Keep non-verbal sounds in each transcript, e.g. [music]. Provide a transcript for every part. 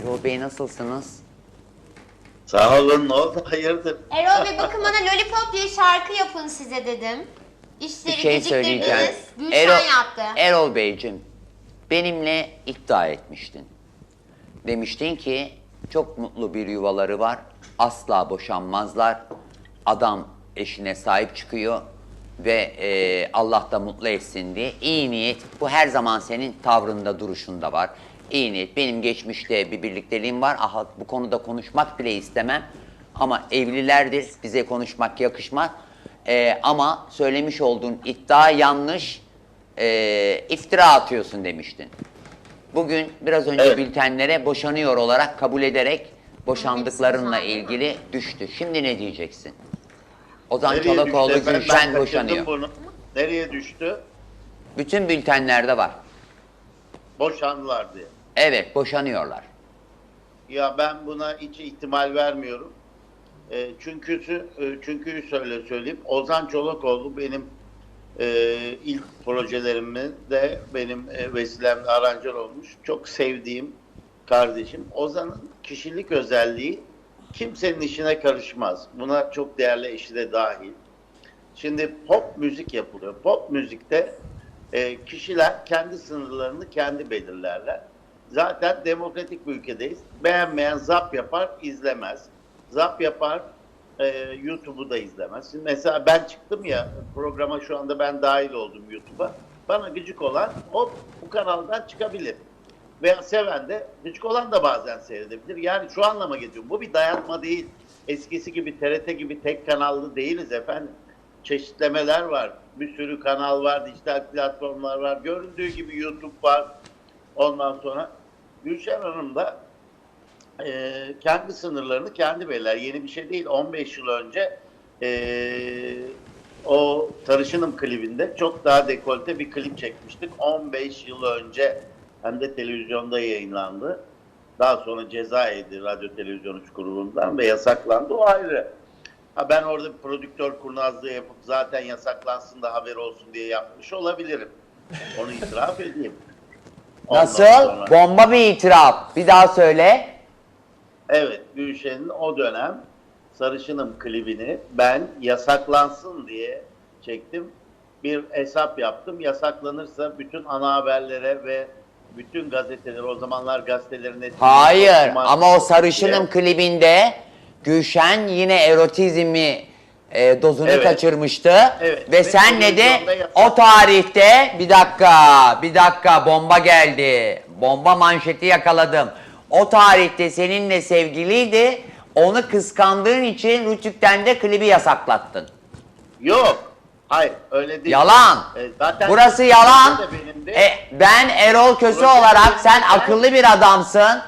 Erol Bey nasılsınız? Sağ olun ne oldu hayırdır? Erol Bey bakın bana Lollipop diye şarkı yapın size dedim. Bir İşleri şey söyleyeceğim. Gülşen Erol, yaptı. Erol Beyciğim, benimle iddia etmiştin. Demiştin ki çok mutlu bir yuvaları var, asla boşanmazlar. Adam eşine sahip çıkıyor ve e, Allah da mutlu etsin diye. İyi niyet, bu her zaman senin tavrında, duruşunda var. İyi niyet, benim geçmişte bir birlikteliğim var. Aha, bu konuda konuşmak bile istemem. Ama evlilerdir, bize konuşmak yakışmaz. Ee, ama söylemiş olduğun iddia yanlış, ee, iftira atıyorsun demiştin. Bugün biraz önce Evet. bültenlere boşanıyor olarak kabul ederek boşandıklarınla ilgili düştü. Şimdi ne diyeceksin? Ozan Nereye Çolakoğlu, düştü? Ben Gülşen boşanıyor. Bunu. Nereye düştü? Bütün bültenlerde var. Boşandılar diye. Evet, boşanıyorlar. Ya ben buna hiç ihtimal vermiyorum. E, çünkü çünkü söyle söyleyeyim. Ozan Çolakoğlu benim e, ilk projelerimde de benim e, vesilemle aranjör olmuş. Çok sevdiğim kardeşim. Ozan'ın kişilik özelliği kimsenin işine karışmaz. Buna çok değerli eşi de dahil. Şimdi pop müzik yapılıyor. Pop müzikte e, kişiler kendi sınırlarını kendi belirlerler. Zaten demokratik bir ülkedeyiz. Beğenmeyen zap yapar, izlemez. Zap yapar, e, YouTube'u da izlemez. Şimdi mesela ben çıktım ya programa şu anda ben dahil oldum YouTube'a. Bana gıcık olan hop bu kanaldan çıkabilir. Veya seven de gıcık olan da bazen seyredebilir. Yani şu anlama getiriyorum. Bu bir dayatma değil. Eskisi gibi TRT gibi tek kanallı değiliz efendim. Çeşitlemeler var. Bir sürü kanal var, dijital platformlar var. Göründüğü gibi YouTube var. Ondan sonra Gülşen Hanım da e, kendi sınırlarını kendi belirler. Yeni bir şey değil. 15 yıl önce e, o Tarışınım klibinde çok daha dekolte bir klip çekmiştik. 15 yıl önce hem de televizyonda yayınlandı. Daha sonra ceza yedi Radyo Televizyon Üç Kurulu'ndan ve yasaklandı. O ayrı. Ha ben orada bir prodüktör kurnazlığı yapıp zaten yasaklansın da haber olsun diye yapmış olabilirim. Onu itiraf edeyim. Nasıl? sonra- Bomba bir itiraf. Bir daha söyle. Evet, Gülşen'in o dönem Sarışınım klibini ben yasaklansın diye çektim. Bir hesap yaptım. Yasaklanırsa bütün ana haberlere ve bütün gazeteler, o zamanlar gazetelerin etkisi- Hayır ama o sarışınım diye. klibinde Gülşen yine erotizmi e, dozunu Evet. kaçırmıştı. Evet, Ve ve sen ne de o tarihte bir dakika bir dakika bomba geldi. Bomba manşeti yakaladım. O tarihte seninle sevgiliydi. Onu kıskandığın için Rütük'ten de klibi yasaklattın. Yok. Hayır, öyle değil. Yalan. E, zaten Burası yalan. E, ben Erol Köse Burası olarak sen akıllı bir adamsın.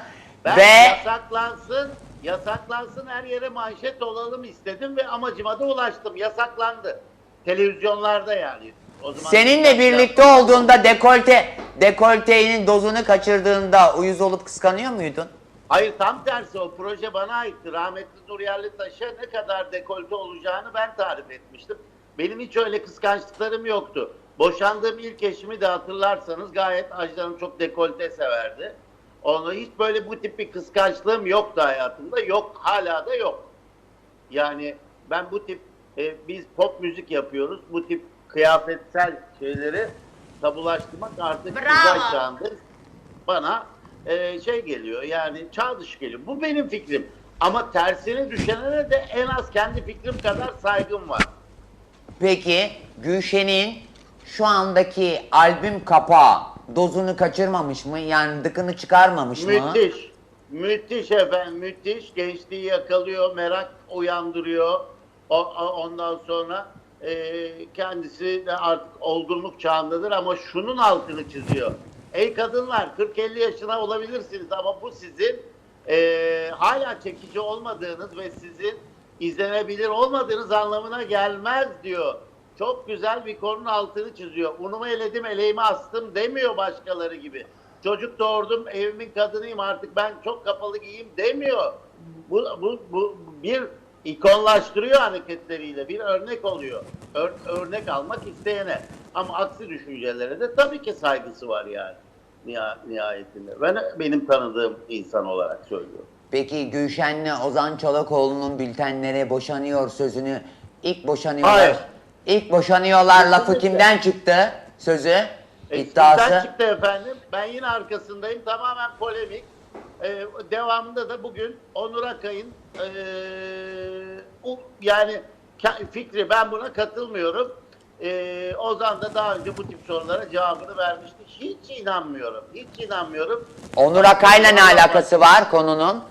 Ben ve yasaklansın, yasaklansın her yere manşet olalım istedim ve amacıma da ulaştım. Yasaklandı. Televizyonlarda yani. O zaman Seninle birlikte olduğunda dekolte dekoltenin dozunu kaçırdığında uyuz olup kıskanıyor muydun? Hayır tam tersi o proje bana aitti. Rahmetli Nur Yerlitaş'a ne kadar dekolte olacağını ben tarif etmiştim. Benim hiç öyle kıskançlıklarım yoktu. Boşandığım ilk eşimi de hatırlarsanız gayet Ajda Hanım çok dekolte severdi. Onu hiç böyle bu tip bir kıskançlığım yoktu hayatımda. Yok hala da yok. Yani ben bu tip e, biz pop müzik yapıyoruz. Bu tip kıyafetsel şeyleri tabulaştırmak artık uzay çağında bana e, şey geliyor yani çağ dışı geliyor. Bu benim fikrim. Ama tersine düşenlere de en az kendi fikrim kadar saygım var. Peki Gülşen'in şu andaki albüm kapağı dozunu kaçırmamış mı? Yani dıkını çıkarmamış mı? Müthiş. Müthiş efendim, müthiş. Gençliği yakalıyor, merak uyandırıyor. O, o- ondan sonra e, kendisi de artık olgunluk çağındadır ama şunun altını çiziyor. Ey kadınlar 40-50 yaşına olabilirsiniz ama bu sizin e, hala çekici olmadığınız ve sizin izlenebilir olmadığınız anlamına gelmez diyor. Çok güzel bir konunun altını çiziyor. Unumu eledim, eleğimi astım demiyor başkaları gibi. Çocuk doğurdum, evimin kadınıyım artık ben çok kapalı giyeyim demiyor. Bu, bu, bu bir ikonlaştırıyor hareketleriyle, bir örnek oluyor. Ör- örnek almak isteyene. Ama aksi düşüncelere de tabii ki saygısı var yani. niha- nihayetinde. Ben benim tanıdığım insan olarak söylüyorum. Peki Gülşen'le Ozan Çolakoğlu'nun bültenlere boşanıyor sözünü ilk boşanıyorlar. Hayır. İlk boşanıyorlar lafı kimden çıktı? Sözü, E, iddiası. sizden çıktı efendim. Ben yine arkasındayım. Tamamen polemik. Ee, devamında da bugün Onur Akay'ın ee, yani ke- fikri ben buna katılmıyorum. Ee, Ozan da daha önce bu tip sorulara cevabını vermişti. Hiç inanmıyorum. Hiç inanmıyorum. Onur Akay'la ne alakası var konunun?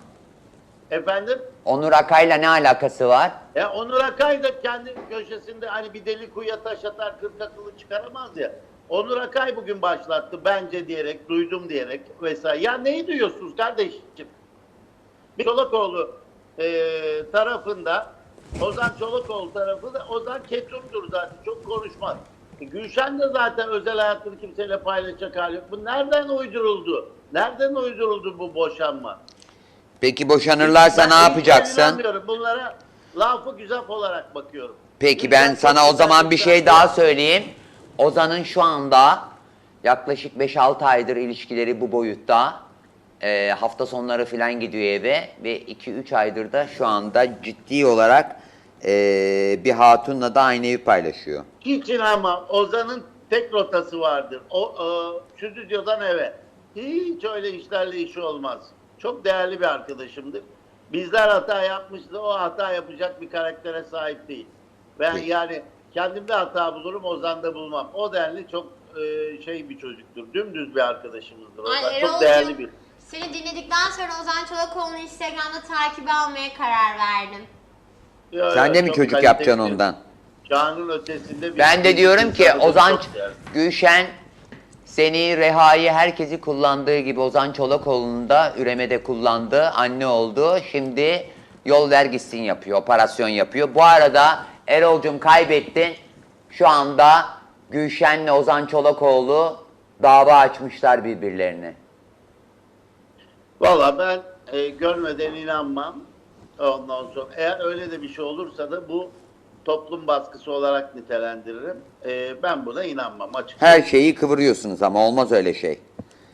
Efendim? Onur Akay'la ne alakası var? Ya Onur Akay da kendi köşesinde hani bir deli kuyuya taş atar kırk akıllı çıkaramaz ya. Onur Akay bugün başlattı bence diyerek, duydum diyerek vesaire. Ya neyi duyuyorsunuz kardeşim? Bir Çolakoğlu e, tarafında, Ozan Çolakoğlu tarafı da Ozan ketumdur zaten çok konuşmaz. E, Gülşen de zaten özel hayatını kimseyle paylaşacak hali yok. Bu nereden uyduruldu? Nereden uyduruldu bu boşanma? Peki boşanırlarsa ne yapacaksın? inanmıyorum. Bunlara lafı güzel olarak bakıyorum. Peki ben sana o zaman bir şey daha söyleyeyim. Ozan'ın şu anda yaklaşık 5-6 aydır ilişkileri bu boyutta. Ee, hafta sonları falan gidiyor eve ve 2-3 aydır da şu anda ciddi olarak ee, bir hatunla da aynı evi paylaşıyor. Hiç inanmam. Ozan'ın tek rotası vardır. O e, stüdyodan eve. Hiç öyle işlerle işi olmaz. Çok değerli bir arkadaşımdır. Bizler hata yapmışız. O hata yapacak bir karaktere sahip değil. Ben Peki. yani kendimde hata bulurum, Ozan'da bulmam. O denli çok e, şey bir çocuktur. Dümdüz bir arkadaşımızdır. Ozan. Ay çok değerli bir. Seni dinledikten sonra Ozan Çolakoğlu'nu Instagram'da takip almaya karar verdim. Ya, Sen de mi çocuk yapacaksın ondan? Çağının ötesinde bir Ben de diyorum ki Ozan. Gülşen seni, Reha'yı herkesi kullandığı gibi Ozan Çolakoğlu'nu da üremede kullandı, anne oldu. Şimdi yol ver gitsin yapıyor, operasyon yapıyor. Bu arada Erol'cum kaybettin. Şu anda Gülşen'le Ozan Çolakoğlu dava açmışlar birbirlerine. Valla ben e, görmeden inanmam. Ondan sonra eğer öyle de bir şey olursa da bu toplum baskısı olarak nitelendiririm. E, ben buna inanmam açıkçası. Her şeyi kıvırıyorsunuz ama olmaz öyle şey.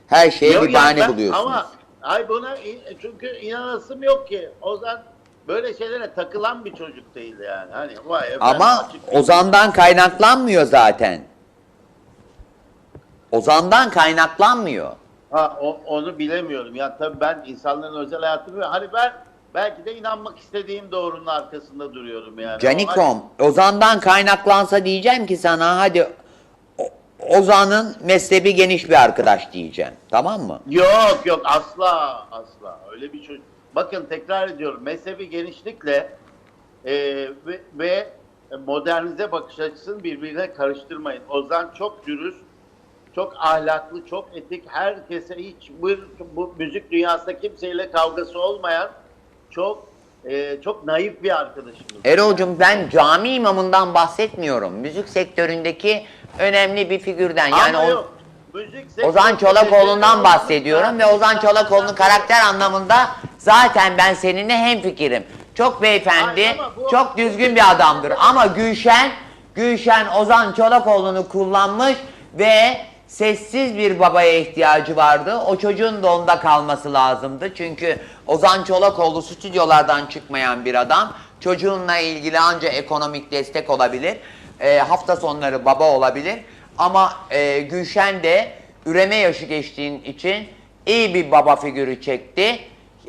Her şeye Yok bir bahane ben- buluyorsunuz. Ama ay buna in- çünkü inanasım yok ki. Ozan böyle şeylere takılan bir çocuk değil yani. Hani vay Ama Ozan'dan kaynaklanmıyor zaten. Ozan'dan kaynaklanmıyor. Ha, o- onu bilemiyorum. Ya tabii ben insanların özel hayatını hani ben belki de inanmak istediğim doğrunun arkasında duruyorum yani. Canikom, Ozan'dan kaynaklansa diyeceğim ki sana hadi Ozan'ın mezhebi geniş bir arkadaş diyeceğim. Tamam mı? Yok yok asla asla öyle bir çocuk. Bakın tekrar ediyorum mezhebi genişlikle e, ve, ve modernize bakış açısını birbirine karıştırmayın. Ozan çok dürüst, çok ahlaklı, çok etik, herkese hiç bu, bu müzik dünyasında kimseyle kavgası olmayan çok e, çok naif bir arkadaşımız. Erol'cum ben cami imamından bahsetmiyorum. Müzik sektöründeki önemli bir figürden. Yani Ama o- yok, müzik Ozan Çolakoğlu'ndan bahsediyorum ve Ozan Çolakoğlu'nun karakter anlamında zaten ben seninle hemfikirim. Çok beyefendi, Hayır ama bu- çok düzgün bir adamdır. Ama Gülşen, Gülşen Ozan Çolakoğlu'nu kullanmış ve sessiz bir babaya ihtiyacı vardı. O çocuğun da onda kalması lazımdı. Çünkü Ozan Çolakoğlu stüdyolardan çıkmayan bir adam. Çocuğunla ilgili anca ekonomik destek olabilir. Ee, hafta sonları baba olabilir. Ama e, Gülşen de üreme yaşı geçtiğin için iyi bir baba figürü çekti,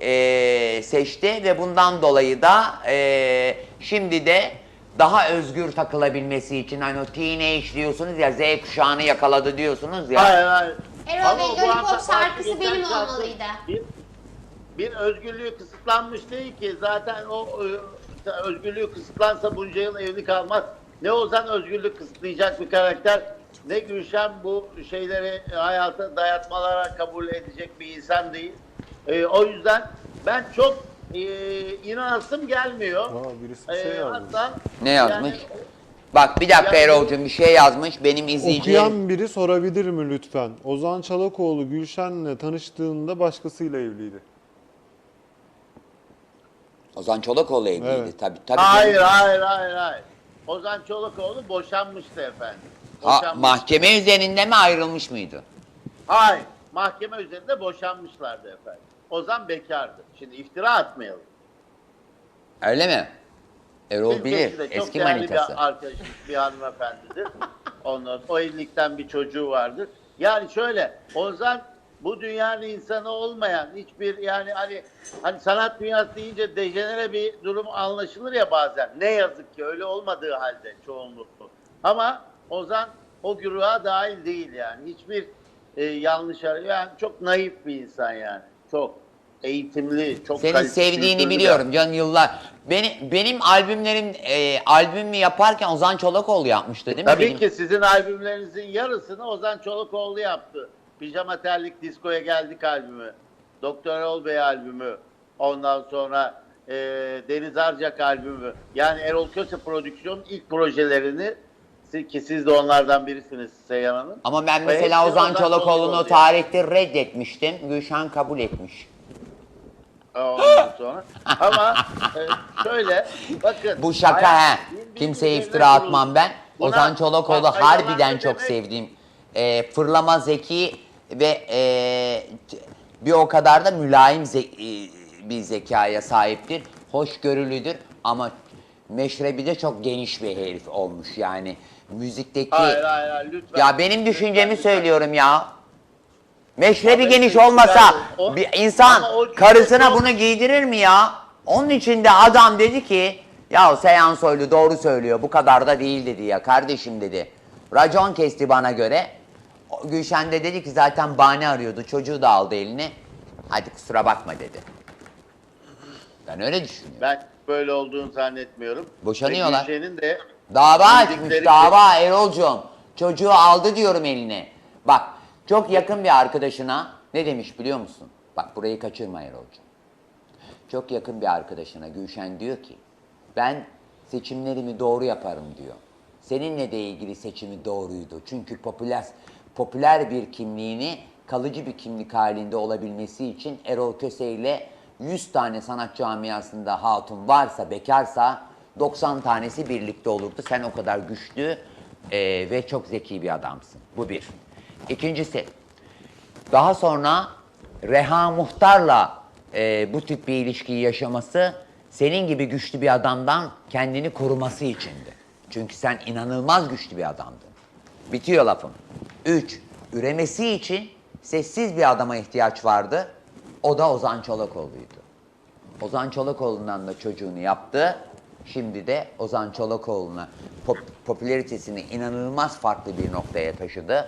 e, seçti ve bundan dolayı da e, şimdi de daha özgür takılabilmesi için hani o teenage diyorsunuz ya Z kuşağını yakaladı diyorsunuz ya. Hayır hayır. Erol Ama Bey, bu Lollipop hafta şarkısı benim şarkı olmalıydı. Bir, bir özgürlüğü kısıtlanmış değil ki. Zaten o özgürlüğü kısıtlansa bunca yıl evli kalmaz. Ne Ozan özgürlük kısıtlayacak bir karakter, ne Gülşen bu şeyleri hayata dayatmalara kabul edecek bir insan değil. E, o yüzden ben çok e, inanasım gelmiyor. Aa, birisi bir E, şey yazmış. hatta Ne yazmış? yani- Bak bir dakika Yani- Erol'cum bir şey yazmış benim izleyicilerim. Okuyan biri sorabilir mi lütfen? Ozan Çalakoğlu Gülşen'le tanıştığında başkasıyla evliydi. Ozan Çolakoğlu evliydi Evet. tabii tabii. Hayır, canım. hayır, hayır, hayır. Ozan Çolakoğlu boşanmıştı efendim. Ha, Boşanmış. mahkeme üzerinde mi ayrılmış mıydı? Hayır. mahkeme üzerinde boşanmışlardı efendim. Ozan bekardı. Şimdi iftira atmayalım. Öyle mi? Erol Türk bilir. de çok Eski değerli manitası. bir arkadaşımız, bir hanımefendidir. Ondan o evlilikten bir çocuğu vardır. Yani şöyle, Ozan bu dünyanın insanı olmayan hiçbir yani hani hani sanat dünyası deyince dejenere bir durum anlaşılır ya bazen. Ne yazık ki öyle olmadığı halde çoğunluklu. Ama Ozan o güruha dahil değil yani. Hiçbir e, yanlış. Yani çok naif bir insan yani. Çok eğitimli, çok Senin kaliteli, sevdiğini kültürlü biliyorum can yıllar. Benim benim albümlerim e, albümümü yaparken Ozan Çolakoğlu yapmıştı değil mi? Tabii Benim- ki sizin albümlerinizin yarısını Ozan Çolakoğlu yaptı. Pijama Terlik Disko'ya geldik albümü. Doktor Erol Bey albümü. Ondan sonra e, Deniz Arcak albümü. Yani Erol Köse Prodüksiyon ilk projelerini ki siz de onlardan birisiniz Seyhan Hanım. Ama ben mesela hepsi Ozan Çolakoğlu'nu o yaptı. tarihte reddetmiştim. Gülşen kabul etmiş. Ondan [laughs] sonra. Ama e, şöyle bakın. Bu şaka hayat he. bir Kimseye iftira kurulu. atmam ben. Buna Ozan Çolakoğlu bak, harbiden yalan çok demek- sevdiğim. e, fırlama zeki ve e, t- bir o kadar da mülayim ze- e, bir zekaya sahiptir. Hoşgörülüdür ama meşrebi de çok geniş bir herif olmuş yani. Müzikteki Hayır hayır hayır lütfen. ya benim düşüncemi Lütfen, söylüyorum ya. Meşrebi Abi, geniş olmasa O- bir insan o karısına çok- bunu giydirir mi ya? Onun için de adam dedi ki ya Seyhan Soylu doğru söylüyor bu kadar da değil dedi ya kardeşim dedi. Racon kesti bana göre. O- Gülşen de dedi ki zaten bahane arıyordu çocuğu da aldı eline. Hadi kusura bakma dedi. Ben öyle düşünüyorum. Ben böyle olduğunu zannetmiyorum. Boşanıyorlar. Ve Gülşen'in de Dava açmış bildikleri- dava Erol'cum. Çocuğu aldı diyorum eline. Bak çok yakın bir arkadaşına ne demiş biliyor musun? Bak burayı kaçırma Erol'cum. Çok yakın bir arkadaşına Gülşen diyor ki ben seçimlerimi doğru yaparım diyor. Seninle de ilgili seçimi doğruydu. Çünkü popüler popüler bir kimliğini kalıcı bir kimlik halinde olabilmesi için Erol Köse ile 100 tane sanat camiasında hatun varsa, bekarsa 90 tanesi birlikte olurdu. Sen o kadar güçlü eee, ve çok zeki bir adamsın. Bu bir. İkincisi, daha sonra Reha Muhtar'la e, bu tip bir ilişkiyi yaşaması senin gibi güçlü bir adamdan kendini koruması içindi. Çünkü sen inanılmaz güçlü bir adamdın. Bitiyor lafım. Üç, üremesi için sessiz bir adama ihtiyaç vardı. O da Ozan Çolakoğlu'ydu. Ozan Çolakoğlu'ndan da çocuğunu yaptı. Şimdi de Ozan Çolakoğlu'na pop- popülaritesini inanılmaz farklı bir noktaya taşıdı.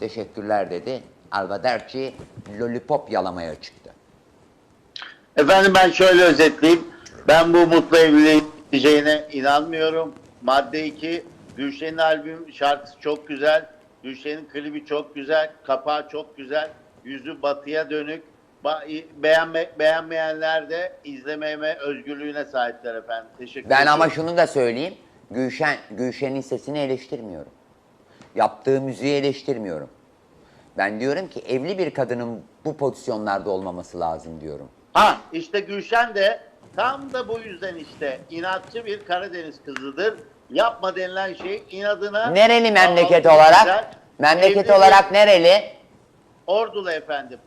Teşekkürler dedi. Albaderci lollipop yalamaya çıktı. Efendim ben şöyle özetleyeyim. Ben bu mutlu evliliğin biteceğine inanmıyorum. Madde 2, Gülşen'in albüm şarkısı çok güzel. Gülşen'in klibi çok güzel. Kapağı çok güzel. Yüzü batıya dönük. Beğenme, beğenmeyenler de izlememe özgürlüğüne sahipler efendim. Teşekkür Ben ederim. ama şunu da söyleyeyim. Gülşen, Gülşen'in sesini eleştirmiyorum. Yaptığı müziği eleştirmiyorum. Ben diyorum ki evli bir kadının bu pozisyonlarda olmaması lazım diyorum. Ha işte Gülşen de tam da bu yüzden işte inatçı bir Karadeniz kızıdır. Yapma denilen şey inadına... Nereli memleket olarak? Memleket olarak nereli? Ordulu efendim.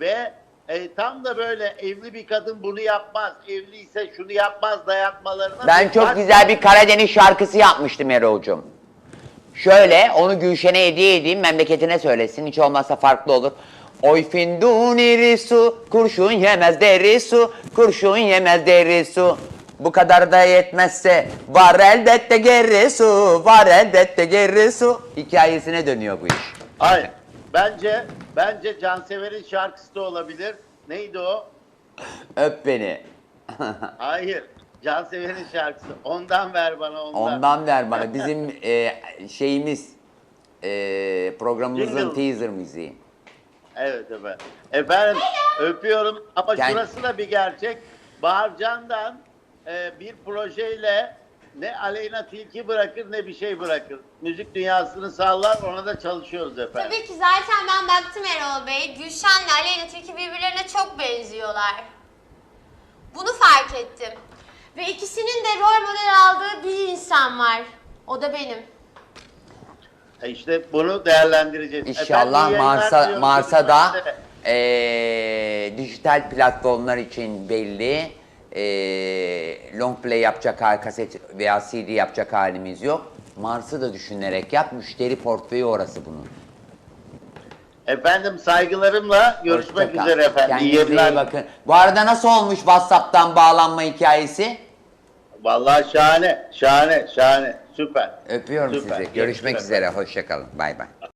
Ve e, tam da böyle evli bir kadın bunu yapmaz. Evliyse şunu yapmaz dayatmalarına... Ben çok dikkat- güzel bir Karadeniz şarkısı yapmıştım Erol'cum. Şöyle onu Gülşen'e hediye edeyim memleketine söylesin hiç olmazsa farklı olur. Oy finduniri su kurşun yemez deri su kurşun yemez deri su. Bu kadar da yetmezse var elbette geri su var elbette geri su hikayesine dönüyor bu iş. Hayır. Bence, bence Cansever'in şarkısı da olabilir. Neydi o? Öp beni. [laughs] Hayır. Cansever'in şarkısı. Ondan ver bana ondan. Ondan ver bana [laughs] bizim e, şeyimiz e, programımızın Jingle. teaser müziği. Evet efendim. Efendim öpüyorum ama Gel. şurası da bir gerçek. Bahar Can'dan e, bir projeyle ne Aleyna Tilki bırakır ne bir şey bırakır. Müzik dünyasını sağlar ona da çalışıyoruz efendim. Tabii ki zaten ben baktım Erol Bey. Gülşen'le Aleyna Tilki birbirlerine çok benziyorlar. Bunu fark ettim. Ve ikisinin de rol model aldığı bir insan var. O da benim. E İşte bunu değerlendireceğiz. İnşallah Efendim, iyi yayınlar Mars'a diliyorum. Mars'a da eee, dijital platformlar için belli eee, long play yapacak hal, kaset veya CD yapacak halimiz yok. Mars'ı da düşünerek yap. Müşteri portföyü orası bunun. Efendim saygılarımla görüşmek üzere efendim. İyi Kendinize iyi yayınlar. bakın. Bu arada nasıl olmuş WhatsApp'tan bağlanma hikayesi? Vallahi şahane, şahane, şahane. Süper. Öpüyorum Süper. sizi. Görüşmek Görüşürüz üzere. Hoşçakalın. Bay bay.